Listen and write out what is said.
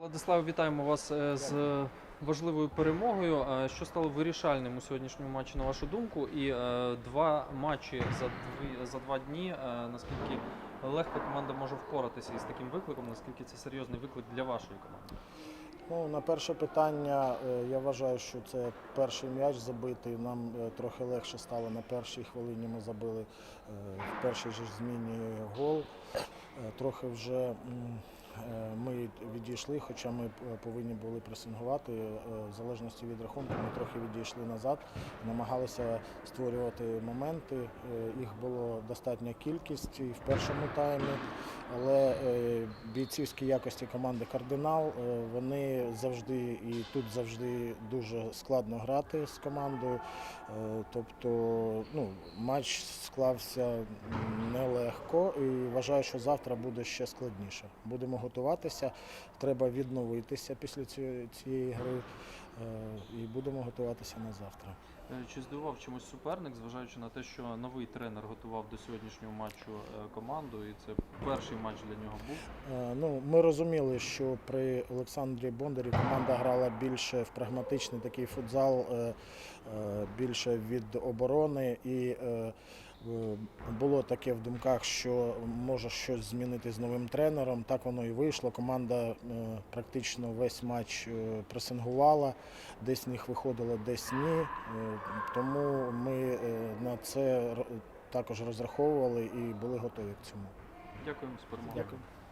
Владислав, вітаємо вас е, з важливою перемогою. Що стало вирішальним у сьогоднішньому матчі, на вашу думку? І е, два матчі за дві за два дні. е, Наскільки легко команда може впоратися із таким викликом? Наскільки це серйозний виклик для вашої команди? Ну, на перше питання, я вважаю, що це перший м'яч забитий. Нам трохи легше стало на першій хвилині. Ми забили в першій же зміні гол. Трохи вже ми відійшли, хоча ми е, повинні були пресингувати. Е, В залежності від рахунку ми трохи відійшли назад, намагалися створювати моменти. Е, Їх було достатня кількість і в першому таймі. Але е, бійцівські якості команди Кардинал е, вони завжди і тут завжди дуже складно грати з командою. Е, Тобто ну, матч склався нелегко і вважаю, що завтра буде ще складніше. Будемо готуватися. Треба відновитися після цієї, гри е, і будемо готуватися на завтра. Чи здивував чимось суперник, зважаючи на те, що новий тренер готував до сьогоднішнього матчу команду, і це перший матч для нього був? Е, Ну, ми розуміли, що при Олександрі Бондарі команда грала більше в прагматичний такий футзал, е, е, більше від оборони. І було таке в думках, що може щось змінити з новим тренером. Так воно і вийшло. Команда практично весь матч пресингувала, десь в них виходило, десь ні. Тому ми на це також розраховували і були готові к цьому. Дякуємо з перемогою.